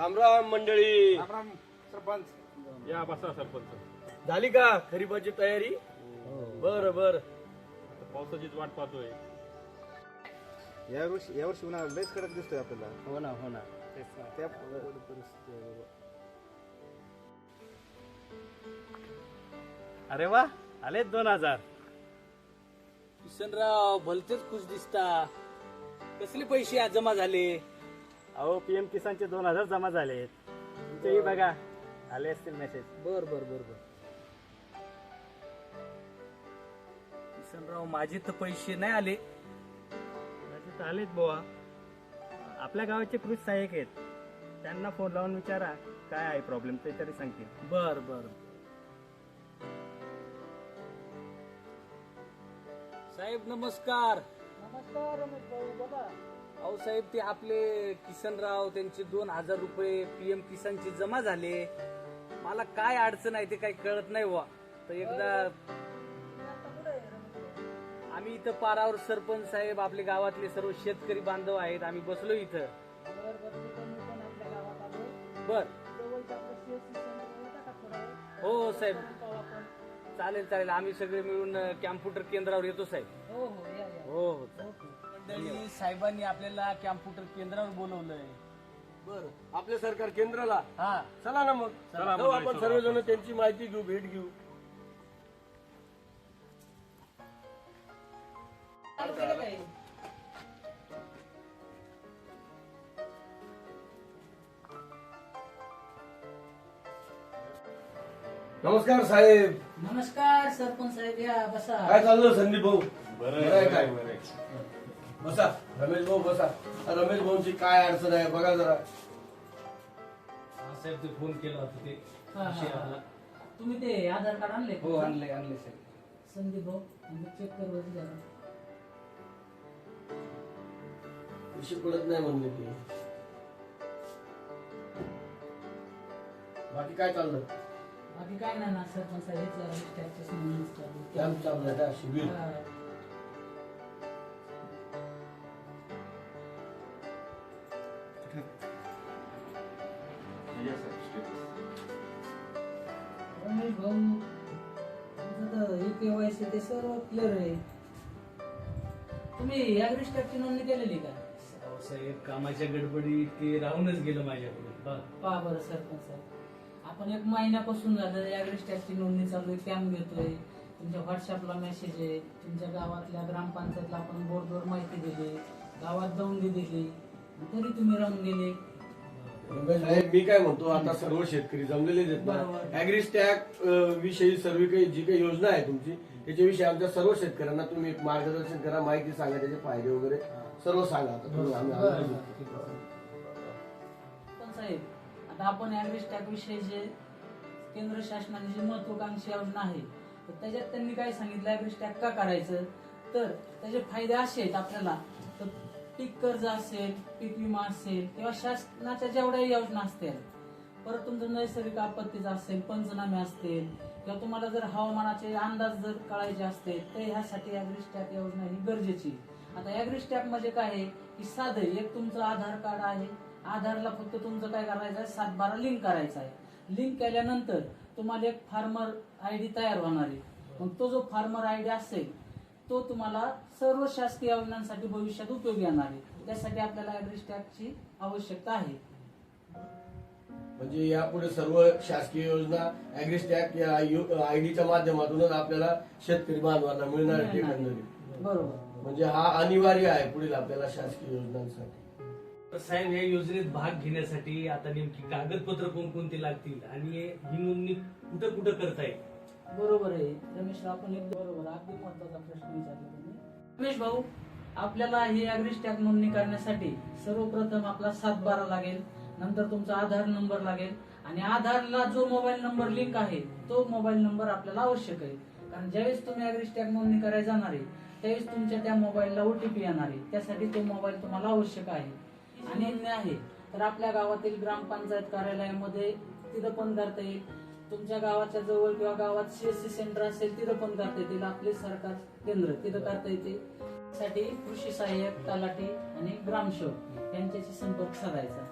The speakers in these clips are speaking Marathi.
रामराम मंडळी. सरपंच. या बसा सरपंच. झाली का खरीपाची तयारी? बर बर. पावसाचीच वाट पाहतोय. या वर्षी या वर्षी उन्हाळा लयच कडक दिसतोय आपल्याला. हो ना हो ना. त्या. अरे वा आले दोन हजार. किशनराव भलतेच खुश दिसता. कसले पैसे आज जमा झाले? अहो पीएम किसानचे दोन हजार जमा झालेत तुमचेही बघा. आले असतील मेसेज बर बर बर बर. किशनराव माझे तर पैसे नाही आले. मेसेज आलेत बुवा. आपल्या गावाचे कृषी सहाय्यक आहेत. त्यांना फोन लावून विचारा काय आहे प्रॉब्लेम ते तरी सांगतील. बर बर. साहेब नमस्कार. नमस्कार रमेश भाऊ बोला. अहो साहेब ते आपले किशनराव त्यांचे दोन हजार रुपये पीएम किसानचे जमा झाले. मला काय अडचण आहे ते काही कळत नाही वा तर एकदा आम्ही इथं पारावर सरपंच साहेब आपले गावातले सर्व शेतकरी बांधव आहेत. आम्ही बसलो इथं. बर. हो हो साहेब. चालेल चालेल. आम्ही सगळे मिळून कॅम्प्युटर केंद्रावर येतो साहेब. हो हो मंडळी साहेबांनी आपल्याला कॅम्प्युटर केंद्रावर बोलवलंय. बर. आपले सरकार केंद्राला? हा. चला ना मग. चला. जाऊ आपण सर्वजण त्यांची माहिती घेऊ भेट घेऊ. नमस्कार साहेब. नमस्कार सरपंच साहेब या बसा. काय चाललं संदीप भाऊ? बरं आहे काय? बरं आहे. बसा. रमेश भाऊ बसा. रमेश भाऊची काय अडचण आहे बघा जरा. साहेब ते फोन केला होता ते. हा, हा, हा. तुम्ही ते आधार कार्ड आणले का? हो आणले आणले साहेब. संदीप भाऊ चेक कर बरं जरा विषय पडत नाही म्हणले ते. बाकी काय चाललं? बाकी काय नाही ना सरपंच साहेब हेच चालू. कॅम्प चाललाय का शिबिर. हा. रमेश भाऊ. तुमचं तर केवायसी ते सर्व क्लिअर आहे. तुम्ही ॲग्री स्टॅकची नोंदणी केलेली का? साहेब कामाच्या गडबडीत ते राहूनच गेलं माझ्याकडून बघ. पहा बरं सरपंच साहेब. आपण एक महिन्यापासून झालं ॲग्री स्टॅकची नोंदणी चालू आहे कॅम्प घेतोय. तुमच्या व्हॉट्सअपला मेसेज आहे. तुमच्या गावातल्या ग्रामपंचायतला आपण बोर्डवर माहिती दिली. गावात जाऊन दिली. तरी तुम्ही राहून गेले. भाऊ मी काय म्हणतो आता सर्व शेतकरी जमलेले आहेत बरोबर. ना ऍग्रीस्टॅक विषयी सर्व काही जी काही योजना आहे तुमची त्याच्याविषयी आमच्या सर्व शेतकऱ्यांना तुम्ही मार्गदर्शन करा माहिती सांगा त्याचे फायदे वगैरे सर्व सांगा. पण साहेब आता आपण ॲग्री स्टॅक विषयी जे केंद्र शासनाने जी महत्वाकांक्षी योजना आहे तर त्याच्यात त्यांनी काय सांगितलं? ॲग्री स्टॅक का करायचं? तर त्याचे फायदे असे आहेत आपल्याला. पीक कर्ज असेल पीक विमा असेल किंवा शासनाच्या जेवढ्याही योजना असतील परत तुमचं नैसर्गिक आपत्तीचं असेल पंचनामे असतील किंवा तुम्हाला जर हवामानाचे अंदाज जर कळायचे असतील तर ह्यासाठी ॲग्रीस्टॅक योजना ही गरजेची. आता ऍग्रीस्टॅप म्हणजे काय आहे? की साधं एक तुमचं आधार कार्ड आहे. आधारला फक्त तुमचं काय करायचं आहे? सात बारा लिंक करायचं आहे. लिंक केल्यानंतर तुम्हाला एक फार्मर आय डी तयार होणार आहे. मग तो जो फार्मर आय डी असेल तो तुम्हाला सर्व शासकीय योजनांसाठी भविष्यात उपयोगी येणार आहे. त्यासाठी आपल्याला ॲग्री स्टॅकची आवश्यकता आहे. म्हणजे यापुढे सर्व शासकीय योजना ऍग्रीस्टॅक या आयडीच्या माध्यमातूनच आपल्याला शेतकरी बांधवांना मिळणार आहे. एकंदरीत. बरोबर. म्हणजे हा अनिवार्य आहे पुढील आपल्याला शासकीय योजनांसाठी. तर साहेब या योजनेत भाग घेण्यासाठी आता नेमकी कागदपत्र कोणकोणती लागतील आणि ही नोंदणी कुठं कुठं करता येईल? बरोबर आहे. रमेश आपण एकदम बरोबर अगदी महत्त्वाचा प्रश्न विचारला तुम्ही. रमेश भाऊ आपल्याला हे ॲग्री नोंदणी करण्यासाठी सर्वप्रथम आपला सात बारा लागेल नंतर तुमचा आधार नंबर लागेल आणि आधारला जो मोबाईल नंबर लिंक आहे तो मोबाईल नंबर आपल्याला आवश्यक आहे. कारण ज्यावेळेस तुम्ही ॲग्री नोंदणी करायला जाणार आहे त्यावेळेस तुमच्या त्या मोबाईलला ओटीपी येणार आहे. त्यासाठी तो मोबाईल तुम्हाला आवश्यक आहे. आणि आहे तर आपल्या गावातील ग्रामपंचायत कार्यालयामध्ये तिथं पण करता येईल. तुमच्या गावाच्या जवळ किंवा गावात सीएससी सेंटर असेल तिथं पण करता येतील. आपले सरकार केंद्र तिथं करता येते साठी कृषी सहाय्यक तलाठी आणि ग्रामसेवक यांच्याशी संपर्क साधायचा.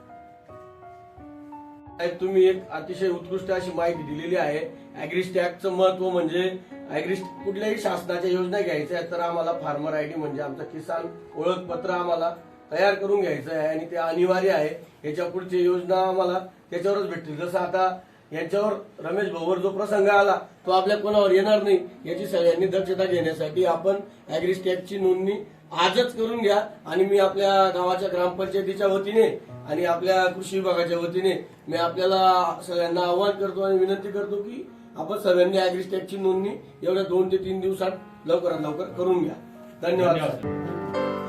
साहेब, तुम्ही एक अतिशय उत्कृष्ट अशी माहिती दिलेली आहे. अॅग्रिस्टॅगचं महत्त्व म्हणजे अॅग्रिस्ट कुठल्याही शासनाच्या योजना घ्यायच्या तर आम्हाला फार्मर आय डी म्हणजे आमचं किसान ओळखपत्र आम्हाला तयार करून घ्यायचं आहे आणि ते अनिवार्य आहे. याच्या पुढची योजना आम्हाला त्याच्यावरच भेटतील. जसं आता यांच्यावर रमेश भाऊवर जो प्रसंग आला तो आपल्या कोणावर येणार नाही याची सगळ्यांनी दक्षता घेण्यासाठी आपण अॅग्रिस्टॅगची नोंदणी आजच करून घ्या. आणि मी आपल्या गावाच्या ग्रामपंचायतीच्या वतीने आणि आपल्या कृषी विभागाच्या वतीने मी आपल्याला सगळ्यांना आवाहन करतो आणि विनंती करतो की आपण सगळ्यांनी अॅग्रिस्टॅगची नोंदणी एवढ्या दोन ते तीन दिवसात लवकरात लवकर करून घ्या. धन्यवाद.